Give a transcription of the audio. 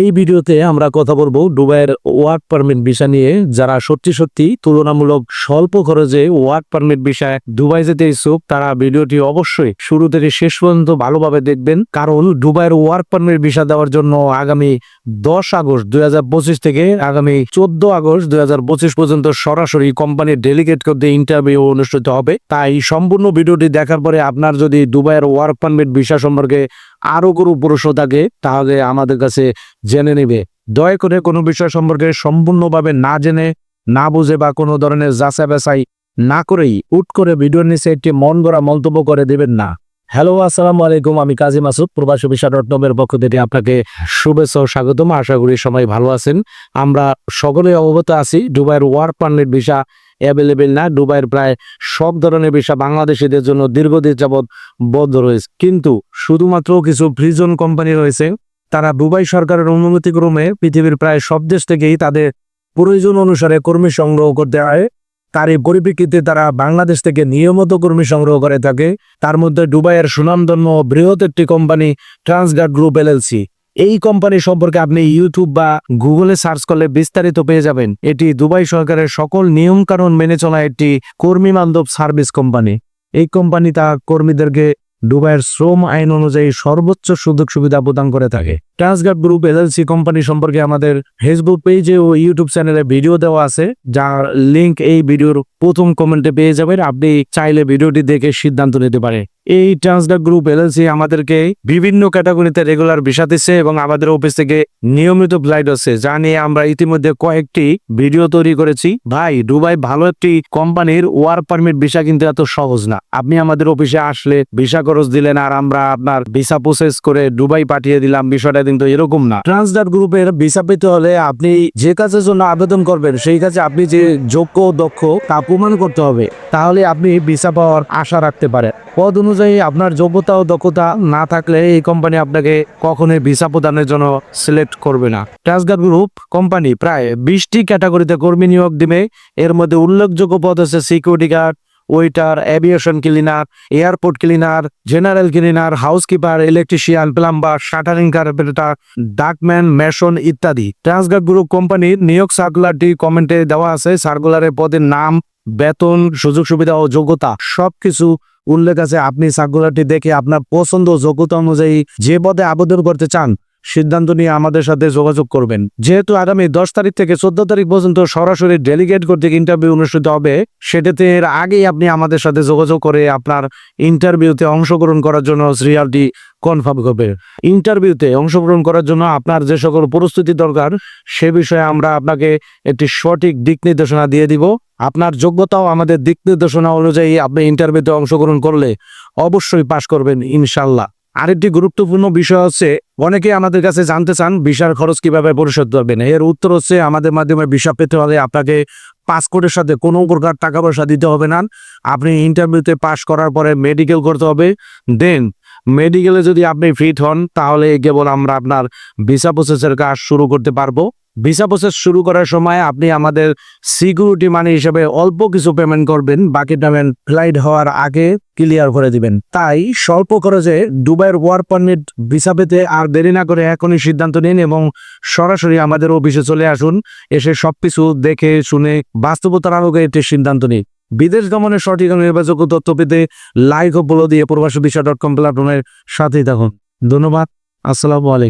এই ভিডিওতে আমরা কথা বলব দুবাইয়ের ওয়ার্ক পারমিট ভিসা নিয়ে, যারা সত্যি সত্যি তুলনামূলক স্বল্প খরচে ওয়ার্ক পারমিট ভিসায় দুবাই যেতে ইচ্ছুক, তারা ভিডিওটি অবশ্যই শুরু থেকে শেষ পর্যন্ত ভালোভাবে দেখবেন। কারণ দুবাইয়ের ওয়ার্ক পারমিট ভিসা দেওয়ার জন্য আগামী দশ আগস্ট দুই হাজার পঁচিশ থেকে আগামী চোদ্দ আগস্ট দুই হাজার পঁচিশ পর্যন্ত সরাসরি কোম্পানির ডেলিগেট করতে ইন্টারভিউ অনুষ্ঠিত হবে। তাই সম্পূর্ণ ভিডিওটি দেখার পরে আপনার যদি দুবাইয়ের ওয়ার্ক পারমিট ভিসা সম্পর্কে আরও কোনো প্রশ্ন থাকে, তাহলে আমাদের কাছে জেনে নেবে। দয়া করে কোনো বিষয় সম্পর্কে সম্পূর্ণভাবে না জেনে, না বুঝে বা কোনো ধরনের যাচাই বাছাই না করেই উট করে ভিডিওর নিচে একটি মন গড়া মন্তব্য করে দেবেন না। হ্যালো, আসসালামু আলাইকুম, আমি কাজী মাসুদ, প্রবাসী বিষয় কমের পক্ষ থেকে আপনাকে শুভেচ্ছা ও স্বাগতম। আশা করি সবাই ভালো আছেন। আমরা সকলে অবগত আছি, দুবাইয়ের ওয়ার্ক পারমিট ভিসা অ্যাভেলেবেল না। দুবাইয়ের প্রায় সব ধরনের ভিসা বাংলাদেশিদের জন্য দীর্ঘদিন যাবৎ বদ্ধ রয়েছে। কিন্তু শুধুমাত্র কিছু ফ্রিজন কোম্পানি রয়েছে। তারা দুবাই সরকারের অনুমতিক্রমে পৃথিবীর প্রায় সব দেশ থেকেই তাদের প্রয়োজন অনুসারে কর্মী সংগ্রহ করতে হয়। তারই পরিপ্রেক্ষিতে তারা বাংলাদেশ থেকে নিয়মিত কর্মী সংগ্রহ করে থাকে। তার মধ্যে দুবাইয়ের সুনামধন্য বৃহৎ একটি কোম্পানি ট্রান্সগার্ড গ্রুপ এলএলসি। এই কোম্পানি সম্পর্কে আপনি ইউটিউব বা গুগলে সার্চ করলে বিস্তারিত পেয়ে যাবেন। এটি দুবাই সরকারের সকল নিয়মকানুন মেনে চলা একটি কর্মী বান্ধব সার্ভিস কোম্পানি এই কোম্পানি তা কর্মীদেরকে দুবাইয়ের শ্রম আইন অনুযায়ী সর্বোচ্চ সুযোগ সুবিধা প্রদান করে থাকে। ট্রান্সগার্ড গ্রুপ এলএলসি কোম্পানি সম্পর্কে আমাদের ফেসবুক পেজে ও ইউটিউব চ্যানেলে ভিডিও দেওয়া আছে, যার লিংক এই ভিডিওর প্রথম কমেন্টে পেয়ে যাবেন। আপনি চাইলে ভিডিওটি দেখে সিদ্ধান্ত নিতে পারে এই ট্রান্সগার্ড গ্রুপ এলএলসি আমাদেরকে বিভিন্ন ক্যাটাগরিতে রেগুলার ভিসা দিচ্ছে এবং আমাদের অফিস থেকে নিয়মিত ফ্লাইট আছে যা নিয়ে আমরা ইতিমধ্যে কয়েকটি ভিডিও তৈরি করেছি। ভাই, দুবাই ভালো একটি কোম্পানির ওয়ার্ক পারমিট ভিসা কিন্তু এত সহজ না। আপনি আমাদের অফিসে আসলে ভিসা খরচ দিলেন আর আমরা আপনার ভিসা প্রসেস করে দুবাই পাঠিয়ে দিলাম। বিষয়টা কিন্তু এরকম না। ট্রান্সগার্ড গ্রুপের ভিসা পেতে হলে আপনি যে কাজের জন্য আবেদন করবেন, সেই কাজে আপনি যে যোগ্য দক্ষ তা প্রমাণ করতে হবে। তাহলে আপনি ভিসা পাওয়ার আশা রাখতে পারেন। পদ অনুযায়ী আপনার যোগ্যতা ও দক্ষতা না থাকলে এই কোম্পানি আপনাকে কখনোই ভিসা প্রদানের জন্য সিলেক্ট করবে না। ট্রান্সগার্ড গ্রুপ কোম্পানি প্রায় বিশটি ক্যাটাগরিতে কর্মী নিয়োগ দিবে। এর মধ্যে উল্লেখযোগ্য পদ আছে security guard waiter aviation cleaner airport cleaner general cleaner housekeeper electrician plumber shuttering carpenter ductman mason ইত্যাদি। ট্রান্সগার্ড গ্রুপ কোম্পানির নিয়োগ সার্কুলারটি কমেন্টে দেওয়া আছে। সার্কুলারের পদের নাম, বেতন, সুযোগ সুবিধা ও যোগ্যতা সবকিছু উল্লেখ আছে। আপনি সার্কুলারটি দেখে আপনার পছন্দ যোগ্যতা অনুযায়ী যে পদে আবেদন করতে চান সিদ্ধান্ত নিয়ে আমাদের সাথে যোগাযোগ করবেন। যেহেতু আগামী দশ তারিখ থেকে চোদ্দ তারিখ পর্যন্ত সরাসরি ডেলিগেট কর্তৃক ইন্টারভিউ অনুষ্ঠিত হবে, সেটাতে এর আগেই আপনি আমাদের সাথে যোগাযোগ করে আপনার ইন্টারভিউতে অংশগ্রহণ করার জন্য সিরিয়ালটি কনফার্ম করবে। ইন্টারভিউতে অংশগ্রহণ করার জন্য আপনার যে সকল প্রস্তুতি দরকার, সে বিষয়ে আমরা আপনাকে একটি সঠিক দিক নির্দেশনা দিয়ে দিব। আপনার যোগ্যতাও আমাদের দিক নির্দেশনা অনুযায়ী আপনি ইন্টারভিউতে অংশগ্রহণ করলে অবশ্যই পাশ করবেন ইনশাল্লাহ আরেকটি গুরুত্বপূর্ণ বিষয় হচ্ছে অনেকে আমাদের কাছে জানতে চান ভিসার খরচ কীভাবে পরিশোধ করবেন। এর উত্তর হচ্ছে, আমাদের মাধ্যমে ভিসা পেতে হলে আপনাকে পাসপোর্টের সাথে কোনো প্রকার টাকা পয়সা দিতে হবে না। আপনি ইন্টারভিউতে পাশ করার পরে মেডিকেল করতে হবে। দেন, মেডিকেলে যদি আপনি ফিট হন, তাহলে কেবল আমরা আপনার ভিসা প্রসেসের কাজ শুরু করতে পারব। ভিসা প্রসেস শুরু করার সময় আপনি আমাদের সিকিউরিটি মানি হিসেবে অল্প কিছু পেমেন্ট করবেন, বাকি পেমেন্ট ফ্লাইট হওয়ার আগে ক্লিয়ার করে দিবেন। তাই স্বল্প খরচে দুবাইয়ের ওয়ার্ক পারমিট ভিসা পেতে আর দেরি না করে এখনই সিদ্ধান্ত নিন এবং সরাসরি আমাদের অফিসে চলে আসুন, এসে সবকিছু দেখে, শুনে বাস্তবতার আলোকে একটি সিদ্ধান্ত নিন। বিদেশ গমনের সঠিক নির্বাচক তথ্য পেতে লাইক ও ফলো দিয়ে প্রবাসী ভিসা ডট কম প্ল্যাটফর্মের সাথেই থাকুন। ধন্যবাদ। আসসালামু আলাইকুম।